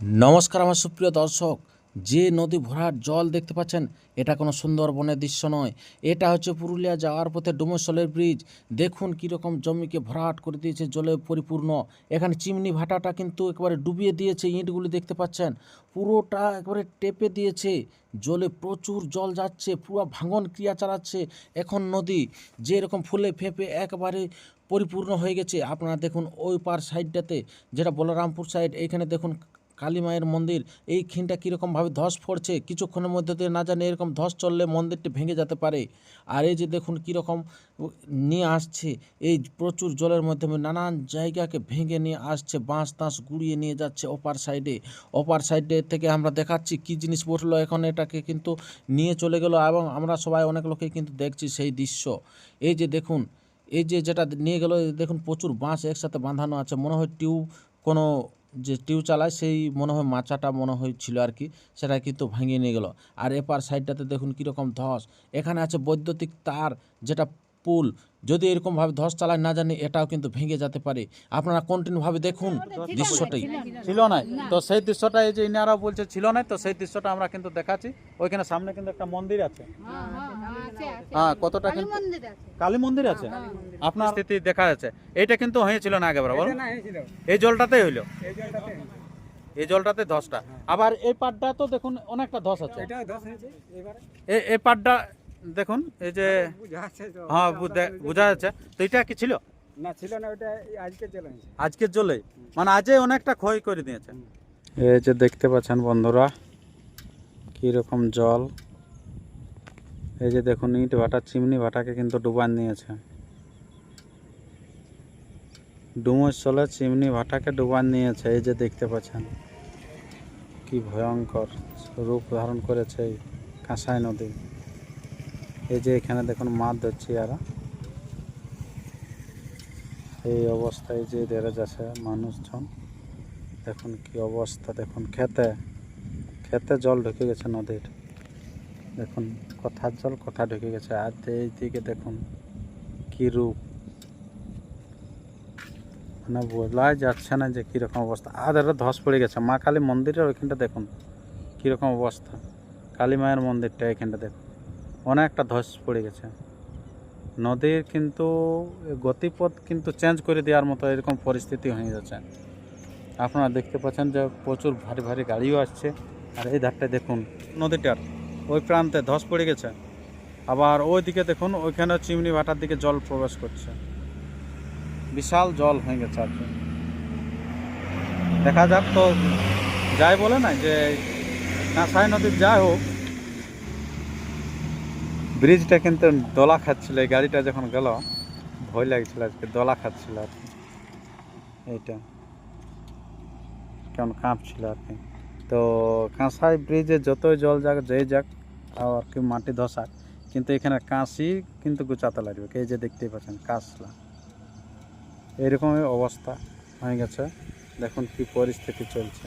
নমস্কার আমার সুপ্রিয় দর্শক। যে নদী ভরাট জল দেখতে পাচ্ছেন, এটা কোনো সুন্দরবনের দৃশ্য নয়। এটা হচ্ছে পুরুলিয়া যাওয়ার পথে ডুমসলের ব্রিজ। দেখুন কীরকম জমিকে ভরাট করে দিয়েছে জলে পরিপূর্ণ। এখানে চিমনি ভাটাটা কিন্তু একেবারে ডুবিয়ে দিয়েছে, ইঁটগুলি দেখতে পাচ্ছেন। পুরোটা একবারে টেপে দিয়েছে। জলে প্রচুর জল যাচ্ছে, পুরো ভাঙন ক্রিয়া চালাচ্ছে। এখন নদী যে এরকম ফুলে ফেঁপে একবারে পরিপূর্ণ হয়ে গেছে। আপনারা দেখুন ওই পার সাইডটাতে, যেটা বলরামপুর সাইড, এইখানে দেখুন কালী মায়ের মন্দির। এইখানটা কীরকমভাবে ধস পড়ছে কিছুক্ষণের মধ্যে দিয়ে না জানি এরকম ধস চললে মন্দিরটি ভেঙে যেতে পারে। আর এই যে দেখুন কীরকম নিয়ে আসছে, এই প্রচুর জলের মাধ্যমে নানান জায়গাকে ভেঙে নিয়ে আসছে, বাঁশ টাঁশ গুড়িয়ে নিয়ে যাচ্ছে ওপার সাইডে। ওপার সাইডে থেকে আমরা দেখাচ্ছি কী জিনিস পড়ল এখন এটাকে কিন্তু নিয়ে চলে গেল এবং আমরা সবাই অনেক লোকেই কিন্তু দেখছি সেই দৃশ্য। এই যে দেখুন, এই যে যেটা নিয়ে গেল দেখুন প্রচুর বাঁশ একসাথে বাঁধানো আছে, মনে হয় টিউব কোনো যে টিউ চালায় সেই মনে হয় মাচাটা মনে হয়েছিল আর কি, সেটা কিন্তু ভাঙিয়ে নিয়ে গেল। আর এপার সাইডটাতে দেখুন কীরকম ধস। এখানে আছে বৈদ্যুতিক তার, যেটা পুল। যদি এরকমভাবে ধস চালায় না জানি এটাও কিন্তু ভেঙে যেতে পারে। আপনারা কন্টিনিউভাবে দেখুন দৃশ্যটাই ছিল না। তো সেই দৃশ্যটা এই যে ইনারা বলছে ছিল না তো সেই দৃশ্যটা আমরা কিন্তু দেখাচ্ছি। ওইখানে সামনে কিন্তু একটা মন্দির আছে। হ্যাঁ কতটা কিন্তু কালী মন্দির আছে? আপনার স্থিতি দেখা যাচ্ছে। এইটা কিন্তু হয়েছিল না আগেবার বল এই জলটাতেই হইল। এই জলটাতে ধসটা। আবার এই পাটটা তো দেখুন অনেকটা ধস আছে। এই এই পাটটা দেখুন এই যে হ্যাঁ বুঝা- বোঝা যাচ্ছে। তো এটা কি ছিল? না ছিল না ওটা আজকে চলে আজকের জলে? মানে আজে অনেকটা ক্ষয় করে দিয়েছে। এই যে দেখতে পাচ্ছেন বন্ধুরা কীরকম জল। এই যে দেখুন ইট ভাটা চিমনি ভাটাকে কিন্তু ডুবান নিয়েছে ডুমুর চলে চিমনি ভাটাকে ডুবান নিয়েছে এই যে দেখতে পাচ্ছেন। কি ভয়ঙ্কর রূপ ধারণ করেছে এই কাঁসাই নদী। এই যে এখানে দেখুন মাছ ধরছি আর এই অবস্থায় যে দেড়ে যাচ্ছে মানুষজন, দেখুন কি অবস্থা, দেখুন খেতে খেতে জল ঢুকে গেছে নদীর। দেখুন কথার জল কথা ঢুকে গেছে, আর এই দিকে দেখুন কি রূপ। মানে বলাই যাচ্ছে না যে কীরকম অবস্থা। আর এটা ধস পড়ে গেছে, মা কালী মন্দিরের ওইখানটা দেখুন কীরকম অবস্থা। কালী মায়ের মন্দিরটা এখানটা দেখুন। অনেকটা ধস পড়ে গেছে। নদীর কিন্তু, গতিপথ কিন্তু চেঞ্জ করে দেওয়ার মতো এরকম পরিস্থিতি হয়ে যাচ্ছে। আপনারা দেখতে পাচ্ছেন যে প্রচুর ভারী ভারী গাড়িও আসছে। আর এই ধারটায় দেখুন, নদীটার ওই প্রান্তে ধস পড়ে গেছে। আবার ওই দিকে দেখুন, ওইখানে চিমনি ভাটার দিকে জল প্রবেশ করছে। বিশাল জল হয়ে গেছে আর দেখা যাক তো, যাই বলে না যে কাঁসাই নদীর যাই হোক ব্রিজটা কিন্তু দোলা খাচ্ছিল, এই গাড়িটা যখন গেল, ভয় লাগছিল আজকে, দোলা খাচ্ছিল আর কি। এইটা। কেমন কাঁপছিল আর কি। তো কাঁসাই ব্রিজে যতই জল যাক, যেই যাক আর কি মাটি ধসাক কিন্তু এখানে কাঁসি কিন্তু গুচাতে লাগবে, এই যে দেখতেই পাচ্ছেন কাঁসলা এরকমই অবস্থা হয়ে গেছে। দেখুন কি পরিস্থিতি চলছে।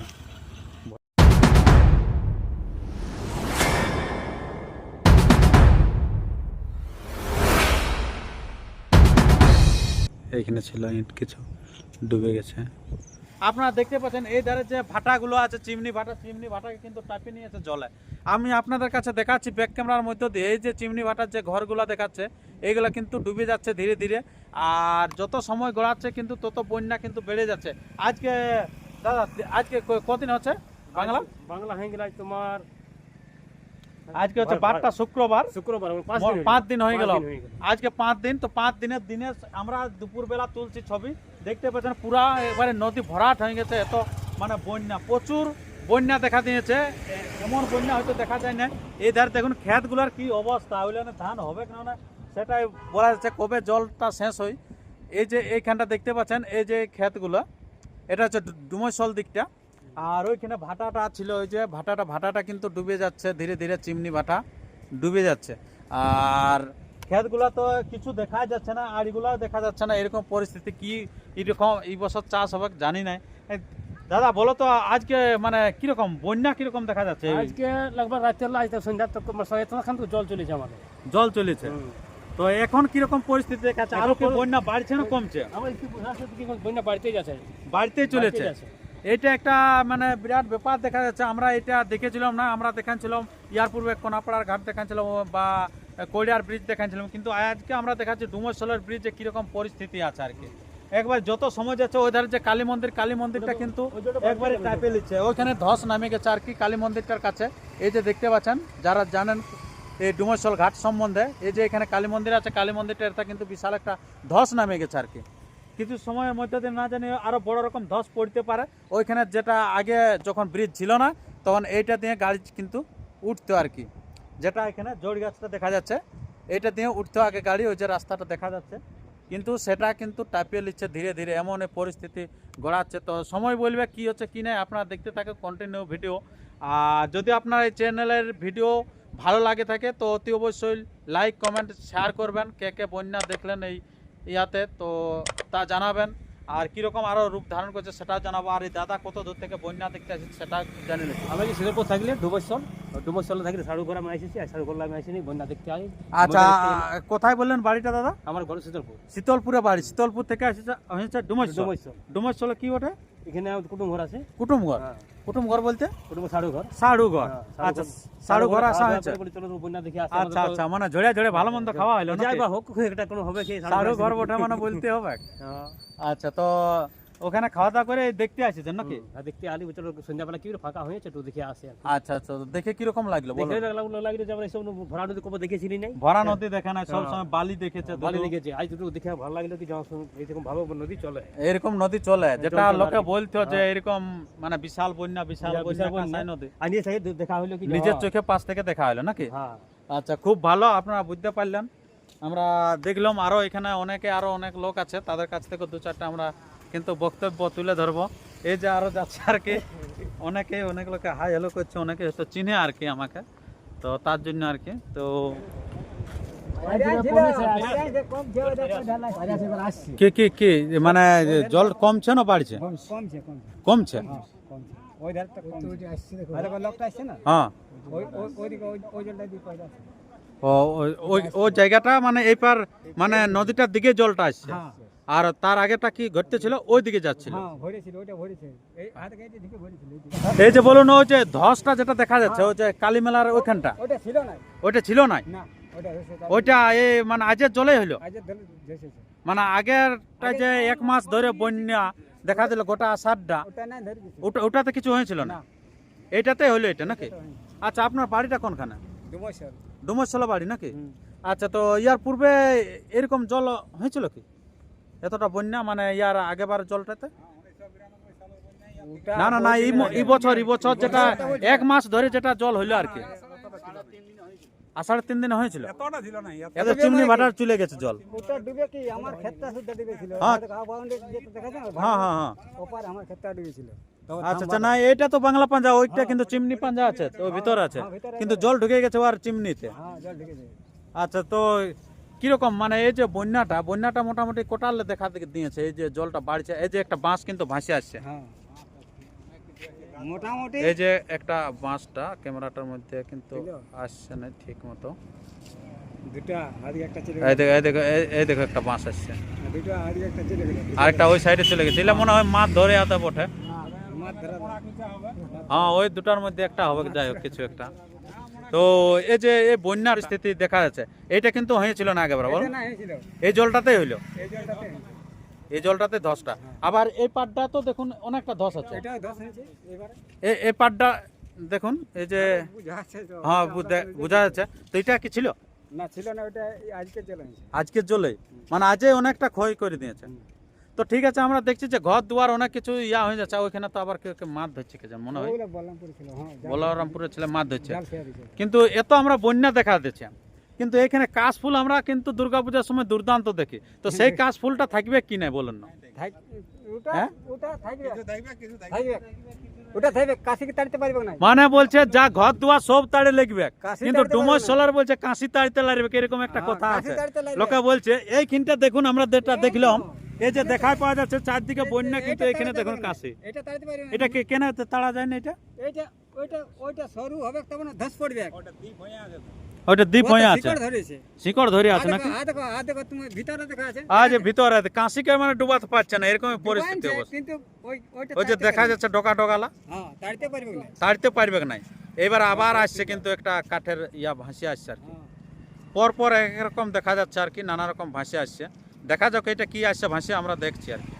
এইখানে ছিল ইট কিছু ডুবে গেছে। আপনারা দেখতে পাচ্ছেন এই ধারে যে ভাটাগুলো আছে চিমনি ভাটা চিমনি ভাটাকে কিন্তু টাপে নিয়েছে জলে আমি আপনাদের কাছে দেখাচ্ছি ব্যাক ক্যামেরার মধ্য দিয়ে এই যে চিমনি ভাটার যে ঘরগুলো দেখাচ্ছে এইগুলো কিন্তু ডুবে যাচ্ছে ধীরে ধীরে। আর যত সময় গড়াচ্ছে কিন্তু তত বন্যা কিন্তু বেড়ে যাচ্ছে। আজকে দাদা আজকে ক- কদিন হচ্ছে? বাংলা? বাংলা হয়ে গেল তোমার আজকে হচ্ছে বারটা শুক্রবার। শুক্রবার পাঁচ দিন হয়ে গেল। আজকে পাঁচ দিন তো পাঁচ দিনের দিনে আমরা দুপুরবেলা তুলছি ছবি। দেখতে পাচ্ছেন পুরা এবারে নদী ভরাট হয়ে গেছে এত মানে বন্যা প্রচুর বন্যা দেখা দিয়েছে। এমন বন্যা হয়তো দেখা যায় না এই ধারে দেখুন ক্ষেতগুলোর কি অবস্থা? ওইলে ধান হবে কেন না সেটাই বলা যাচ্ছে কবে জলটা শেষ হয়। এই যে এইখানটা দেখতে পাচ্ছেন এই যে ক্ষেতগুলো এটা হচ্ছে ডুমসল দিকটা। আর ওইখানে ভাটাটা ছিল ওই যে ভাটাটা ভাটাটা কিন্তু ডুবে যাচ্ছে ধীরে ধীরে চিমনি ভাটা ডুবে যাচ্ছে। আর ক্ষেতগুলো তো কিছু দেখা যাচ্ছে না আর এগুলো দেখা যাচ্ছে না এরকম পরিস্থিতি কি এরকম এই বছর চাষ হবে জানি না। দাদা বলো তো আজকে মানে কীরকম বন্যা কীরকম দেখা যাচ্ছে? আজকে লাগবে রাত্রে আজ তো সন্ধ্যা তক সঙ্গে তো জল চলেছে আমাদের। জল চলেছে? তো এখন কীরকম পরিস্থিতি দেখাচ্ছে আরও কি বন্যা বাড়ছে না কমছে? আমার একটু বোঝা যাচ্ছে কি বন্যা বাড়তেই যাচ্ছে। বাড়তেই চলেছে। এইটা একটা মানে বিরাট ব্যাপার দেখা যাচ্ছে। আমরা এটা দেখেছিলাম না, আমরা দেখাচ্ছিলাম ইয়ার পূর্বে কোনাপাড়ার ঘাট দেখাচ্ছিলাম বা কৈড়ার ব্রিজ দেখাচ্ছিলাম। কিন্তু আজকে আমরা দেখাচ্ছি ডুমরসলের ব্রিজে কীরকম পরিস্থিতি আছে আর কি। একবার যত সময় যাচ্ছে, ওই ধারে যে কালী মন্দির, কালী মন্দিরটা কিন্তু একবারে টাইপে নিচ্ছে। ওইখানে ধস নামে গেছে আর কি কালী মন্দিরটার কাছে। এই যে দেখতে পাচ্ছেন, যারা জানেন এই ডুমরসল ঘাট সম্বন্ধে, এই যে এখানে কালী মন্দির আছে, কালী মন্দিরটা এটা কিন্তু বিশাল একটা ধস নামে গেছে আর কি। কিছু সময়ের মধ্যে দিয়ে না জানি আরও বড় রকম ধস পড়তে পারে, ওইখানে যেটা আগে যখন ব্রিজ ছিল না, তখন এইটা দিয়ে গাড়ি কিন্তু উঠতো আর কি। যেটা এখানে জড় গাছটা দেখা যাচ্ছে, এইটা দিয়ে উঠতো আগে গাড়ি, ওই যে রাস্তাটা দেখা যাচ্ছে। কিন্তু সেটা কিন্তু টাপিয়ে নিচ্ছে ধীরে ধীরে, এমন পরিস্থিতি গড়াচ্ছে। তো সময় বলবে কি হচ্ছে, কি নাই, আপনারা দেখতে থাকে কন্টিনিউ ভিডিও আর যদি আপনার এই চ্যানেলের ভিডিও ভালো লাগে থাকে, তো অতি অবশ্যই লাইক কমেন্ট শেয়ার করবেন। কে কে বন্যা দেখলেন এই ইয়াতে তো তা জানাবেন। আর কীরকম আরও রূপ ধারণ করছে সেটা জানাব। আর এই দাদা কত দূর থেকে বন্যা দেখতে আসছে সেটা জানি না আমি কি শিরোপুর থাকলে ডুবসল ডুবসল থাকলে সাড়ু ঘর আমি এসেছি আর সাড়ু ঘর আমি আসিনি বন্যা দেখতে আসি। আচ্ছা কোথায় বললেন বাড়িটা দাদা? আমার ঘর শীতলপুর। শীতলপুরে বাড়ি শীতলপুর থেকে আসছে ডুমসল ডুমস চলে কি ওঠে এখানে কুটুম ঘর আছে। কুটুম ঘর? হ্যাঁ। কুটুম ঘর বলতে? কুটুম সাড়ু ঘর। সাড়ু ঘর। হ্যাঁ, আচ্ছা সাড়ু ঘর আসা হয়েছে। আচ্ছা আচ্ছা মানে জড়ে জড়ে ভালো মন্দ খাওয়া হলো যাই বা হোক একটা কোনো হবে কি সাড়ু ঘর বটে মানে বলতে হবে। হ্যাঁ। আচ্ছা তো ওখানে খাওয়া দাওয়া করে দেখতে আসছেন নাকি? দেখতে আলি চলো সন্ধ্যাবেলা কি ফাঁকা হয়েছে একটু দেখে আসে আচ্ছা আচ্ছা দেখে কীরকম লাগল বলো। দেখে লাগল লাগল যে আমরা এইসব ভরা নদী কবে দেখেছিলি নাই? ভরা নদী দেখে নাই সব হ্যাঁ। সময় বালি দেখেছে দুটো। লেগেছে আজ দুটো দেখে ভালো লাগল কি যখন এইরকম ভালো নদী চলে। এরকম নদী চলে যেটা লোকে বলতো যে এরকম মানে বিশাল বন্যা বিশাল বিশাল বন্যা। নদী। আর নিয়ে দেখা হলো কি নিজের হ্যাঁ, চোখে পাশ থেকে দেখা হলো নাকি? হ্যাঁ। আচ্ছা খুব ভালো আপনারা বুঝতে পারলেন। আমরা দেখলাম আরও এখানে অনেকে আরও অনেক লোক আছে তাদের কাছ থেকে দু চারটা আমরা কিন্তু বক্তব্য তুলে ধরবো। এই যে আরও যাচ্ছে আর কি অনেকে অনেক লোকে হাই হ্যালো করছে অনেকে হয়তো চিনে আর কি আমাকে। তো তার জন্য আর কি তো কি কি কি মানে জল কমছে না বাড়ছে? কমছে? হ্যাঁ। ওই ওই- ওইদিকে ওই ওই জলটা দিয়ে পয়সা আছে ও ওই- ওই ওই জায়গাটা মানে এই পার মানে নদীটার দিকে জলটা আসছে। হ্যাঁ। আর তার আগেটা কি ঘটতে ছিল ওই দিকে যাচ্ছিল হ্যাঁ এই দিকে ভরেছিল এই যে। বলুন ওই যে ধসটা যেটা দেখা যাচ্ছে ওই যে কালী মেলার ওইখানটা। ওইটা ছিল না। ওইটা ছিল না? না ওইটা এই মানে আজের জলে হইল মানে আগেরটা যে এক মাস ধরে বন্যা দেখা দিল গোটা আষাঢ়টা। ওটা ওটাতে কিছু হয়েছিল না? এটাতে হইল এটা নাকি? আচ্ছা আপনার বাড়িটা কোনখানে? ডুমরশলা বাড়ি নাকি? আচ্ছা তো ইয়ার পূর্বে এরকম জল হয়েছিল কি? এতটা বন্যা মানে ইয়ার আগেবার জলটাতে? না না না এই বছর এই বছর যেটা এক মাস ধরে যেটা জল হইল আর কি। আষাঢ় তিন দিন হয়েছিল। এত চিমনি ভাটার চলে গেছে জল। ওটা ডুবে কি? আমার ক্ষেতটা শুদ্ধ ডুবেছিল হ্যাঁ। হ্যাঁ হ্যাঁ হ্যাঁ। ওপার আমার ক্ষেতটা ডুবেছিল তো আচ্ছা আচ্ছা না এটা তো বাংলা পাঞ্জা ওইটা কিন্তু চিমনি পাঞ্জা আছে তো ভিতর আছে। হ্যাঁ, কিন্তু জল ঢুকে গেছে আর চিমনিতে। হ্যাঁ আচ্ছা তো কীরকম? মানে এই যে বন্যাটা বন্যাটা মোটামুটি কোটালে দেখা দিয়েছে এই যে জলটা বাড়ছে এই যে একটা বাঁশ কিন্তু ভাসে আসছে। হ্যাঁ। মোটামুটি এই যে একটা বাঁশটা ক্যামেরাটার মধ্যে কিন্তু আসছে না ঠিক মতো। একটা এই দেখো এই দেখো এই- এই দেখো একটা বাঁশ আসছে। আরেকটা ওই সাইডে চলে গেছে। এগুলা মনে হয় মাছ ধরে আতে বটে। হ্যাঁ ওই দুটার মধ্যে একটা হবে যাই হোক কিছু একটা। তো এই যে এই বন্যার স্থিতি দেখা যাচ্ছে এইটা কিন্তু হয়েছিল না আগে হয়েছিল। এই জলটাতেই হইল। এই জলটাতে ধসটা। আবার এই পাটটা তো দেখুন অনেকটা ধস আছে। এটা এই পাটটা দেখুন এই যে হ্যাঁ বুঝা- বোঝা যাচ্ছে। তো এটা কি ছিল? না ছিল না ওটা এই আজকে জল আজকের জলে। মানে আজে অনেকটা ক্ষয় করে দিয়েছে। তো ঠিক আছে আমরা দেখছি যে ঘর দুয়ার অনেক কিছু ইয়া হয়ে যাচ্ছে ওইখানে তো আবার কেউ কেউ মাছ ধরছে কে মনে হয়। বলরামপুর ছিল হ্যাঁ জাল- বলরামপুরের ছেলে মাছ ধরছে। কিন্তু এত আমরা বন্যা দেখা দিচ্ছে। কিন্তু এখানে কাশফুল আমরা কিন্তু দুর্গাপূজার সময় দুর্দান্ত দেখি। তো সেই কাশফুলটা থাকবে কি নাই বলুন না। থাক- ওটা হ্যাঁ? ওটা থাকবে। থাকবে ওটা থাকবে কাশিকে তাড়িতে পারবে না মানে বলছে যা ঘর দুয়ার সব তাড়ে লাগবে কিন্তু না। সোলার বলছে কাশি তাড়িতে লাগবে এরকম একটা হ্যাঁ, কথা আছে। লোকে বলছে এইখানটা দেখুন আমরা যেটা দেখলাম এই যে দেখায় পাওয়া যাচ্ছে চারদিকে বন্যা কিন্তু এটা এখানে তাড়িতে দেখুন পারবে না। কাশি। এটা তাড়িতে পারবে না এটা কে কেন তাড়া যায় না এটা? এইটা ওইটা ওইটা সরু হবে তখন ধস পড়বে। ওইটা দ্বীপ ও হয়ে তো আছে? শিকড় ধরেছে। শিকড় ধরে আ আছে দেখো নাকি? আ দেখো আ দেখো তুমি ভিতরে দেখা আছে। আজ ভিতরে কাশিকে মানে ডুবাতে পারছে না এরকমই পরিস্থিতি ডুবাইছে, অবস্থা। কিন্তু ওই ওইটা ওই যে তাড়তে দেখা পারবে যাচ্ছে ডোকা ডোকালা? না। হ্যাঁ তাড়তে পারবে না। তাড়তে পারবে নাই এবার আবার আসছে কিন্তু একটা কাঠের ইয়া ভাসি আসছে আর কি। হ্যাঁ। পর পর একরকম দেখা যাচ্ছে আর কি নানা রকম ভাসি আসছে। দেখা যাক এটা কি আসছে ভাসি আমরা দেখছি আর কি।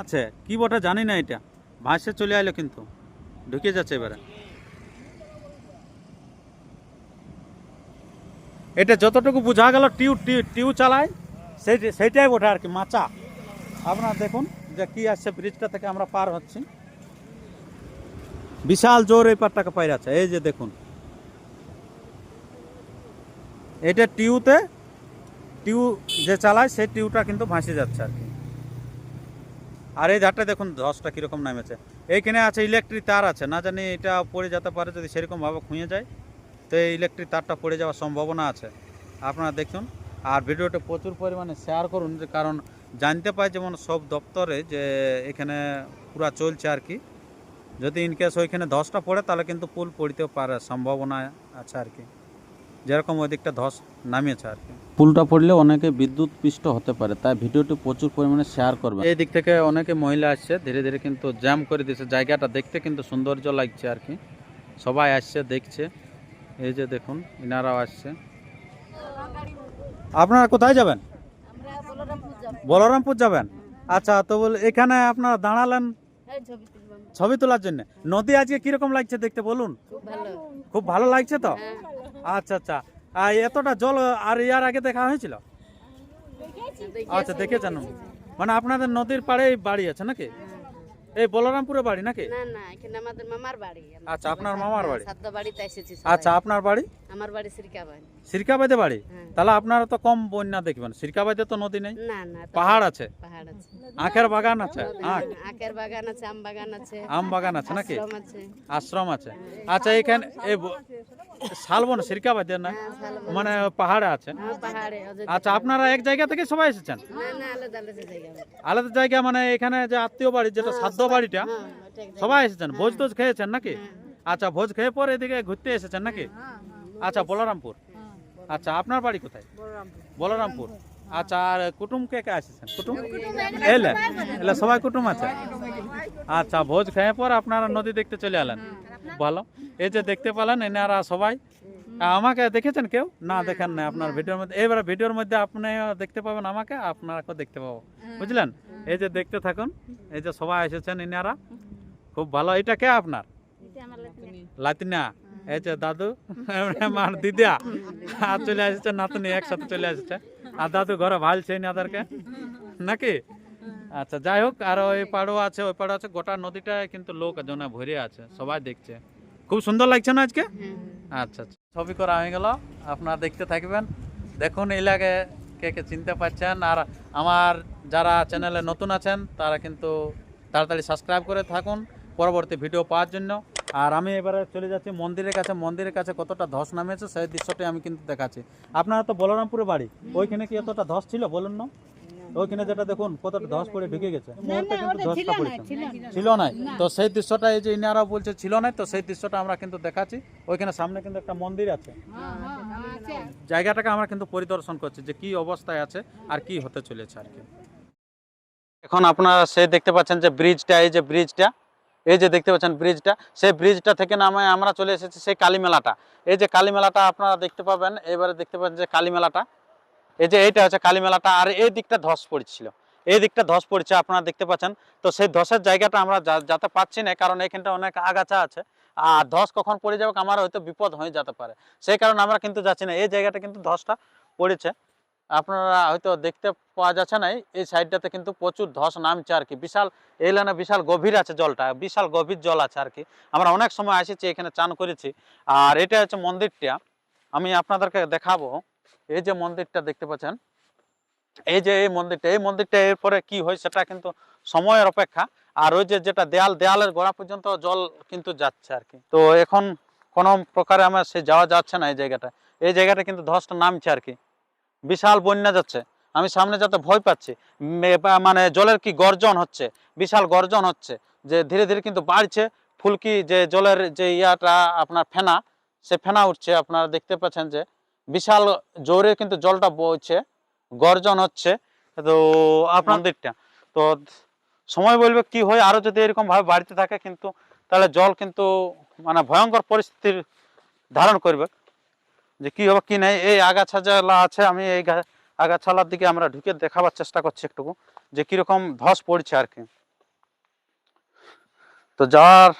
আছে কি বটে জানি না এটা। ভাসে চলে আইলো কিন্তু। ঢুকে যাচ্ছে এবারে। এটা যতটুকু বোঝা গেল, টিউ টিউ টিউ চালায়। সেই সেইটাই বটে আর কি, মাচা। আপনারা দেখুন যে কি আসছে ব্রিজটা থেকে আমরা পার হচ্ছি। বিশাল জোর এই পারটাকে পাই আছে। এই যে দেখুন। এটা টিউতে টিউ যে চালায়, সেই টিউটা কিন্তু ভাসে যাচ্ছে আর কি। আর এই ধারটা দেখুন, ধসটা কীরকম নামেছে। এইখানে আছে ইলেকট্রিক তার আছে। না জানি এটা পড়ে যেতে পারে, যদি সেরকমভাবে খুঁয়ে যায়, তো এই ইলেকট্রিক তারটা পড়ে যাওয়ার সম্ভাবনা আছে। আপনারা দেখুন। আর ভিডিওটা প্রচুর পরিমাণে শেয়ার করুন কারণ জানতে পাই যেমন সব দপ্তরে যে এখানে পুরা চলছে আর কি। যদি ইনকেস ওইখানে ধসটা পড়ে, তাহলে কিন্তু পুল পড়তেও পারে সম্ভাবনা আছে আর কি। যেরকম ওই দিকটা ধস নামিয়েছে আর কি। পুলটা পড়লে অনেকে বিদ্যুৎ পৃষ্ঠ হতে পারে তাই ভিডিওটি প্রচুর পরিমাণে শেয়ার করবে এই দিক থেকে অনেকে মহিলা আসছে ধীরে ধীরে কিন্তু জ্যাম করে দিয়েছে। জায়গাটা দেখতে কিন্তু সৌন্দর্য লাগছে আর কি। সবাই আসছে দেখছে। এই যে দেখুন ইনারাও আসছে। আপনারা কোথায় যাবেন? আমরা বলরামপুর যাবেন? আচ্ছা তো বল এখানে আপনারা দাঁড়ালেন ছবি তোলার জন্য। নদী আজকে কীরকম লাগছে দেখতে বলুন? খুব ভালো লাগছে তো? হ্যাঁ। আচ্ছা আচ্ছা। আর এতটা জল আর ইয়ার আগে দেখা হয়েছিল? আচ্ছা দেখেছেন। মানে আপনাদের নদীর পাড়ে বাড়ি আছে নাকি? এই বলরামপুরে বাড়ি নাকি? না না এখানে আমাদের মামার বাড়ি। আচ্ছা, আপনার মামার বাড়ি? সাদ্দা বাড়িতে এসেছি আচ্ছা আপনার বাড়ি? আমার বাড়ি সিরকাবাদে বাড়ি? হ্যাঁ। তাহলে আপনারা তো কম বন্যা দেখবেন। সিরকাবাদে তো নদী নেই? না না পাহাড় আছে? পাহাড় আছে। আখের বাগান আছে? আখ? আখের বাগান আছে আম বাগান আছে। আম বাগান আছে নাকি? আশ্রম আছে। আশ্রম আছে। আচ্ছা এখানে এই শালবন সিরকাবাদে না? হ্যাঁ, মানে পাহাড়ে আছে? হ্যাঁ আচ্ছা আপনারা এক জায়গা থেকে সবাই এসেছেন? না না আলাদা আলাদা জায়গা। আলাদা জায়গা মানে এখানে যে আত্মীয় বাড়ি যেটা সাধ্য বাড়িটা? হ্যাঁ জায়গা। সবাই এসেছেন? ভোজ টোজ খেয়েছেন নাকি? আচ্ছা ভোজ খেয়ে পর এদিকে ঘুরতে এসেছেন নাকি? আচ্ছা বলরামপুর। আচ্ছা আপনার বাড়ি কোথায়? বলরামপুর। আচ্ছা আর কুটুম কে কে আসেছেন কুটুম? এলে এলে। সবাই কুটুম আছে? আচ্ছা ভোজ খেয়ে পর আপনারা নদী দেখতে চলে এলেন। ভালো। এই যে দেখতে পেলেন এনারা সবাই। আমাকে দেখেছেন কেউ? না দেখেন না। আপনার ভিডিওর মধ্যে। এবারে ভিডিওর মধ্যে আপনি দেখতে পাবেন আমাকে আপনারাকেও দেখতে পাবো। বুঝলেন? এই যে দেখতে থাকুন এই যে সবাই এসেছেন ইনারা। খুব ভালো। এটা কে আপনার? লাতিনি। লাতিনা এই যে দাদু আমার দিদা আর চলে আসছে নাতনি একসাথে চলে আসছে আর দাদু ঘরে ভালছে এনাদেরকে নাকি? আচ্ছা যাই হোক আর ওই পাড়ও আছে ওই পাড়ও আছে গোটা নদীটা কিন্তু লোক জনে ভরে আছে সবাই দেখছে। খুব সুন্দর লাগছে না আজকে? হ্যাঁ। আচ্ছা আচ্ছা। ছবি করা হয়ে গেল আপনারা দেখতে থাকবেন। দেখুন লাগে কে কে চিনতে পারছেন আর আমার যারা চ্যানেলে নতুন আছেন তারা কিন্তু তাড়াতাড়ি সাবস্ক্রাইব করে থাকুন পরবর্তী ভিডিও পাওয়ার জন্য। আর আমি এবারে চলে যাচ্ছি মন্দিরের কাছে। মন্দিরের কাছে কতটা ধস নামেছে সেই দৃশ্যটি আমি কিন্তু দেখাচ্ছি। আপনারা তো বলরামপুরে বাড়ি ওইখানে কি এতটা ধস ছিল বলুন না? ওইখানে যেটা দেখুন কতটা ধস পড়ে ঢুকে গেছে। ধসটা পড়েছে। ছিল না। তো সেই দৃশ্যটা এই যে ইনারা বলছে ছিল না তো সেই দৃশ্যটা আমরা কিন্তু দেখাচ্ছি। ওইখানে সামনে কিন্তু একটা মন্দির আছে। জায়গাটাকে আমরা কিন্তু পরিদর্শন করছি যে কি অবস্থায় আছে আর কি হতে চলেছে আর কি। এখন আপনারা সে দেখতে পাচ্ছেন যে ব্রিজটা এই যে ব্রিজটা এই যে দেখতে পাচ্ছেন ব্রিজটা সেই ব্রিজটা থেকে নামে আমরা চলে এসেছি সেই কালী মেলাটা। এই যে কালী মেলাটা আপনারা দেখতে পাবেন, এবারে দেখতে পাচ্ছেন যে কালী মেলাটা, এই যে এইটা হচ্ছে কালী মেলাটা, আর এই দিকটা ধস পড়ছিল। এই দিকটা ধস পড়ছে, আপনারা দেখতে পাচ্ছেন। তো সেই ধসের জায়গাটা আমরা যাতে পাচ্ছি না, কারণ এখানটা অনেক আগাছা আছে, আর ধস কখন পড়ে যাবে, আমার হয়তো বিপদ হয়ে যেতে পারে। সেই কারণে আমরা কিন্তু যাচ্ছি না। এই জায়গাটা কিন্তু ধসটা পড়েছে। আপনারা হয়তো দেখতে পাওয়া যাচ্ছে না এই সাইডটাতে কিন্তু প্রচুর ধস নামছে আর কি। বিশাল, এই লাইনে বিশাল গভীর আছে জলটা, বিশাল গভীর জল আছে আর কি। আমরা অনেক সময় এসেছি এখানে চান করেছি। আর এটা হচ্ছে মন্দিরটা, আমি আপনাদেরকে দেখাবো। এই যে মন্দিরটা দেখতে পাচ্ছেন, এই যে এই মন্দিরটা এই মন্দিরটা এরপরে কি হয় সেটা কিন্তু সময়ের অপেক্ষা। আর ওই যে যেটা দেয়াল, দেয়ালের গোড়া পর্যন্ত জল কিন্তু যাচ্ছে আর কি। তো এখন কোনো প্রকারে আমার সে যাওয়া যাচ্ছে না এই জায়গাটা। এই জায়গাটা কিন্তু ধসটা নামছে আর কি। বিশাল বন্যা যাচ্ছে। আমি সামনে যাতে ভয় পাচ্ছি মানে জলের কি গর্জন হচ্ছে, বিশাল গর্জন হচ্ছে, যে ধীরে ধীরে কিন্তু বাড়ছে। ফুলকি যে জলের যে ইয়াটা, আপনার ফেনা, সে ফেনা উঠছে। আপনারা দেখতে পাচ্ছেন যে বিশাল জোরে কিন্তু জলটা বইছে, গর্জন হচ্ছে। তো আপনার দিকটা, তো সময় বলবে কি হয়, আরও যদি এরকম ভাবে বাড়িতে থাকে কিন্তু, তাহলে জল কিন্তু মানে ভয়ঙ্কর পরিস্থিতির ধারণ করবে। যে কি হবে, কি নেই? এই আগাছা যেগুলা আছে, আমি এই আগাছালার দিকে আমরা ঢুকে দেখাবার চেষ্টা করছি একটুকু, যে কীরকম ধস পড়ছে আর কি। তো যাওয়ার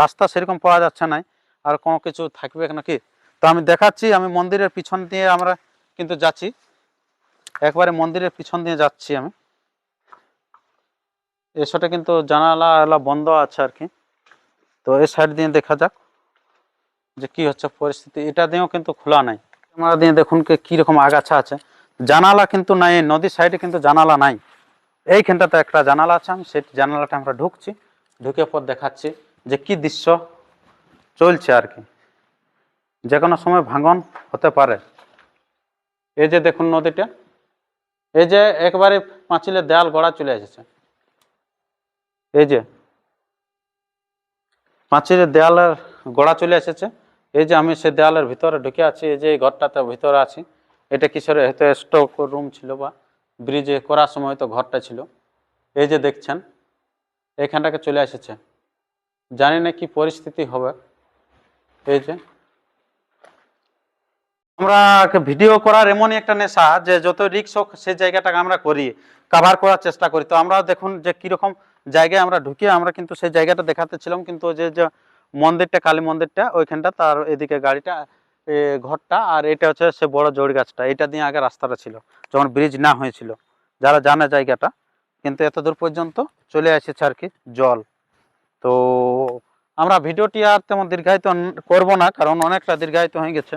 রাস্তা সেরকম পাওয়া যাচ্ছে না আর কোনো কিছু থাকবে নাকি? তো আমি দেখাচ্ছি, আমি মন্দিরের পিছন দিয়ে আমরা কিন্তু যাচ্ছি। একবারে মন্দিরের পিছন দিয়ে যাচ্ছি আমি। এসটা কিন্তু জানালা বন্ধ আছে আর কি। তো এই সাইড দিয়ে দেখা যাক। যে কি হচ্ছে পরিস্থিতি, এটা দিয়েও কিন্তু খোলা নাই। ক্যামেরা দিয়ে দেখুন কি কীরকম আগাছা আছে। জানালা কিন্তু নাই, নদীর সাইডে কিন্তু জানালা নাই। এইখানটাতে একটা জানালা আছে, আমি সেই জানালাটা আমরা ঢুকছি। ঢুকে পর দেখাচ্ছি যে কি দৃশ্য চলছে আর কি। যে কোনো সময় ভাঙন হতে পারে। এই যে দেখুন নদীটা। এই যে একবারে পাঁচিলের দেয়াল গড়া চলে এসেছে। এই যে পাঁচিলের দেয়ালের গোড়া চলে এসেছে। এই যে আমি সে দেয়ালের ভিতরে ঢুকে আছি, এই যে এই ঘরটাতে ভিতরে আছি, এটা কিসের হয়তো স্টক রুম ছিল বা ব্রিজে করার সময় তো ঘরটা ছিল। এই যে দেখছেন, এখানটাকে চলে এসেছে। জানি না কি পরিস্থিতি হবে। এই যে আমরা ভিডিও করার এমনই একটা নেশা যে যত রিক্স হোক সেই জায়গাটাকে আমরা করি কাভার করার চেষ্টা করি। তো আমরা দেখুন যে কীরকম জায়গায় আমরা ঢুকে আমরা কিন্তু সেই জায়গাটা দেখাতেছিলাম কিন্তু ওই যে যে মন্দিরটা, কালী মন্দিরটা, ওইখানটা, তার এদিকে গাড়িটা ঘরটা, আর এটা হচ্ছে সে বড় জড়ি গাছটা। এটা দিয়ে আগে রাস্তাটা ছিল, যখন ব্রিজ না হয়েছিল। যারা জানে জায়গাটা, কিন্তু এত দূর পর্যন্ত চলে এসেছে আর কি জল। তো আমরা ভিডিওটি আর তেমন দীর্ঘায়িত করব না, কারণ অনেকটা দীর্ঘায়িত হয়ে গেছে।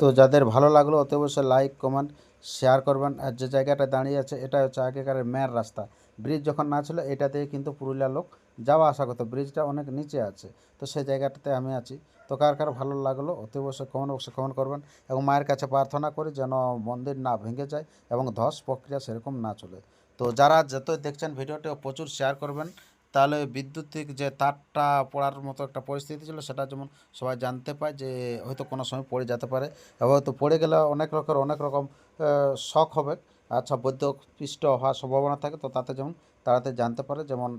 তো যাদের ভালো লাগল, অত অবশ্যই লাইক কমেন্ট শেয়ার করবেন। আর যে জায়গাটা দাঁড়িয়ে আছে, এটা হচ্ছে আগেকার মেয়ের রাস্তা। ব্রিজ যখন না ছিল, এটা দিয়ে কিন্তু পুরুলিয়ার লোক যাওয়া আসা করতো। ব্রিজটা অনেক নিচে আছে। তো সেই জায়গাটাতে আমি আছি। তো কার কার ভালো লাগল অতি অবশ্যই কমেন্ট বক্সে কমেন্ট করবেন এবং মায়ের কাছে প্রার্থনা করি যেন মন্দির না ভেঙে যায় এবং ধস প্রক্রিয়া সেরকম না চলে। তো যারা যতই দেখছেন ভিডিওটি প্রচুর শেয়ার করবেন। তাহলে বিদ্যুতিক যে তারটা পড়ার মতো একটা পরিস্থিতি ছিল সেটা যেমন সবাই জানতে পায় যে হয়তো কোনো সময় পড়ে যেতে পারে। এবং হয়তো পড়ে গেলে অনেক রকম অনেক রকম শখ হবে। আচ্ছা বৈদ্য পিষ্ট হওয়ার সম্ভাবনা থাকে তো তাতে যেমন তাড়াতাড়ি জানতে পারে। যেমন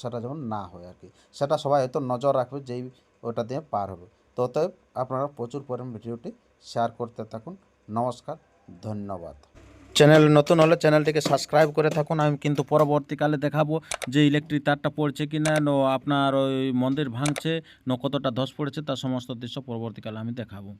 সেটা যেমন না হয় আর কি। সেটা সবাই হয়তো নজর রাখবে যেই ওটা দিয়ে পার হবে। তো অতএব আপনারা প্রচুর পরিমাণ ভিডিওটি শেয়ার করতে থাকুন। নমস্কার, ধন্যবাদ। চ্যানেল নতুন হলে চ্যানেলটিকে সাবস্ক্রাইব করে থাকুন। আমি কিন্তু পরবর্তীকালে দেখাবো যে ইলেকট্রিক তারটা পড়ছে কি না আপনার ওই মন্দির ভাঙছে, নো কতটা ধস পড়েছে তার সমস্ত দৃশ্য পরবর্তীকালে আমি দেখাবো।